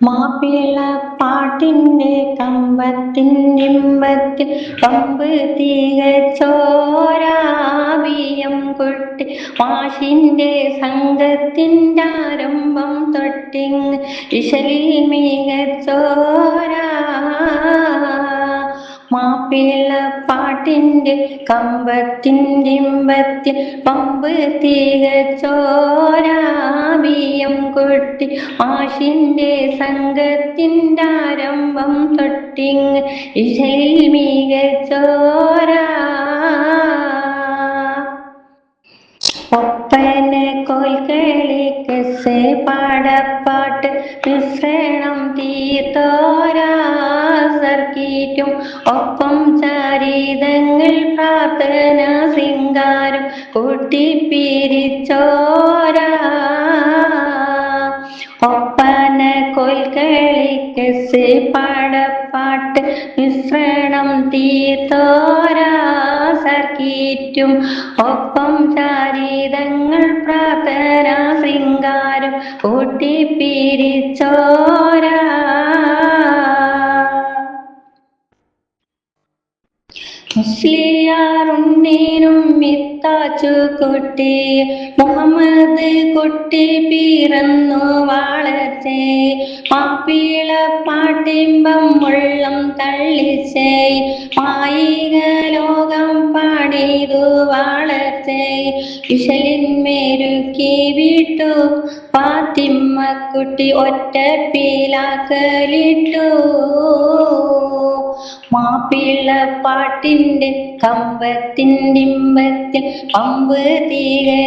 മാപ്പിള പാട്ടിന്റെ കമ്പത്തിന്റെ പമ്പ് തികച്ചോരാവിയം കൊട്ടി മാഷിന്റെ സംഘത്തിന്റെ ആരംഭം തൊട്ടിങ് ഇശലിൽ മാപ്പിള പാട്ടിന്റെ കമ്പത്തിന്റെ ഇമ്പത്തിൽ പമ്പ് തികച്ചോരാവിയം കൊട്ടി മാഷിന്റെ സംഘത്തിന്റെ ആരംഭം തൊട്ടിങ് ഇഷയിൽ മികച്ചോരാ ഒപ്പന കോൽക്കളി കസെ പാടപ്പാട്ട് മിശ്രണം തീത്തോരാ സർക്കീറ്റും ഒപ്പം ചാരിതങ്ങൾ പ്രാർത്ഥന ശൃംഗാരം കൂട്ടിപ്പിരിച്ചോരാ കോൽക്കളി കസെ പാടപ്പാട്ട് മിശ്രണം തീത്തോരാ സർക്കീറ്റും. ഒപ്പം ചാരിതങ്ങൾ പ്രാർത്ഥന ശൃംഗാരം കൂട്ടിപ്പിരിച്ചോരാ മുസ്ലിയാറുണ്ണീനും മിത്താച്ചു കുട്ടി മുഹമ്മദ് കുട്ടി പിറന്നു വളർച്ചേ മാപ്പിള പാട്ടിമ്പം മുള്ളം തള്ളിച്ചേ. മായിക ലോകം പാടിതു വാളത്തെ ഇശലിന്മേരുക്കി വിട്ടു. പാത്തിമ്മ കുട്ടി മാപ്പിള്ള പാട്ടിന്റെ കമ്പത്തിന്റെ ഇമ്പത്തിൽ പമ്പ് തീരച്ചോരാവിയും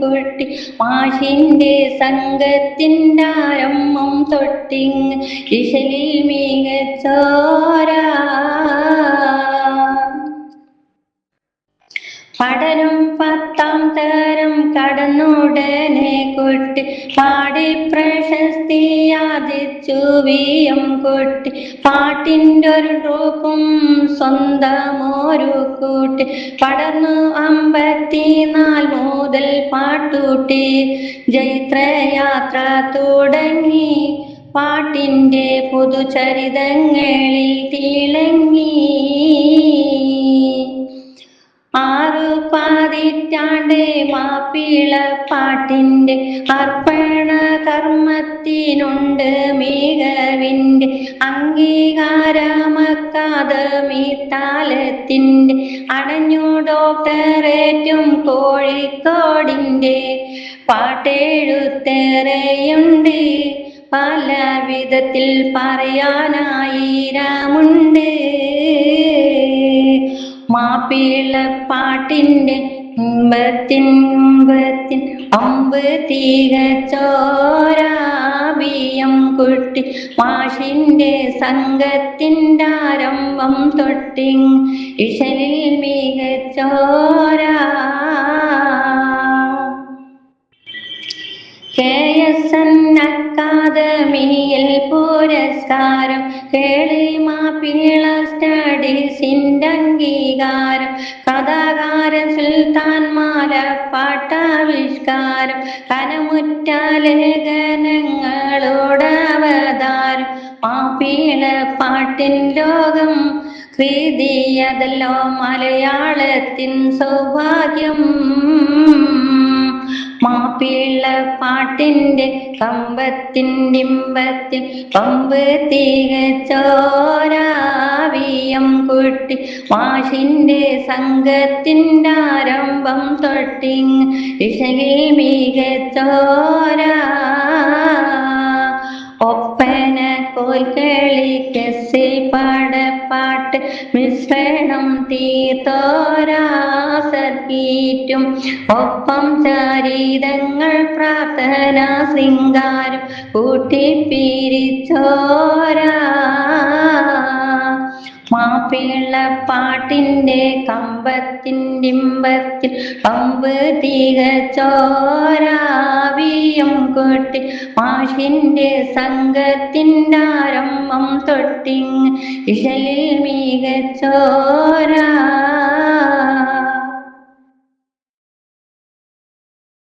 കുട്ടി. മാഷിന്റെ സംഘത്തിന്റെ ആരംഭം തൊട്ടിങ് ഇശലിൽ മികച്ചോരാ പഠനം പത്താം തരം കടന്നുടനെ കുട്ടി. പാടി പ്രശസ്തി ആദിച്ചു വീയം കുട്ടി. പാട്ടിന്റെ ഒരു ട്രൂപ്പും സ്വന്തമൊരു കൂട്ടി. പടർന്നു അമ്പത്തിനാൽ മുതൽ പാട്ടൂട്ടി ജൈത്രയാത്ര തുടങ്ങി. പാട്ടിന്റെ പുതുചരിതങ്ങളിൽ തിളങ്ങി. മാപ്പിള പാട്ടിന്റെ അർപ്പണ കർമ്മത്തിനുണ്ട് മികവിന്റെ അംഗീകാരമക്കാദമി താലത്തിന്റെ അടഞ്ഞു ഡോക്ടറേറ്റും കോഴിക്കോടിന്റെ പാട്ടെഴുത്തേറെയുണ്ട്. പല വിധത്തിൽ പറയാനായിരമുണ്ട് മാപ്പിള ഇമ്പത്തിൻ അമ്പ് തികച്ചോരാവിയം കുട്ടി മാഷിന്റെ സംഘത്തിന്റെ ആരംഭം തൊട്ടിങ് ഇശലിൽ മികച്ചോരാ കെ എസ് എൻ അക്കാദമിയിൽ പുരസ്കാരം കേളി മാപ്പിള സ്റ്റഡീസിന്റെ അംഗീകാരം കഥാകാരൻ സുൽത്താൻമാര പാട്ടാവിഷ്കാരം. കനമുറ്റ ലേഖനങ്ങളോട് അവതാരം മാപ്പിള പാട്ടിൻ ലോകം കൃതിയതല്ലോ. മലയാളത്തിൻ സൗഭാഗ്യം. മാപ്പിള പാട്ടിന്റെ കമ്പത്തിന്റെ ഇമ്പത്തിൽ പമ്പ് തികച്ചോരാവിയം കുട്ടി മാഷിന്റെ സംഘത്തിന്റെ ആരംഭം തൊട്ടിങ് ഇഷകിൽ മികച്ചോരാ ഒപ്പന കോൽക്കളി കസി പാടപ്പാട്ട് മിശ്രണം തീർത്തോരാസീറ്റും ഒപ്പം ചരിതങ്ങൾ പ്രാർത്ഥന ശൃംഗാരം കൂട്ടിപ്പിരിച്ചോരാ. മാപ്പിള പാട്ടിന്റെ കമ്പത്തിന്റെ ഇമ്പത്തിൽ പമ്പ് തികച്ചോരാവിയും കൊട്ടി മാഷിന്റെ സംഘത്തിന്റെ ആരംഭം തൊട്ടിങ് ഇശലിൽ മികച്ചോരാ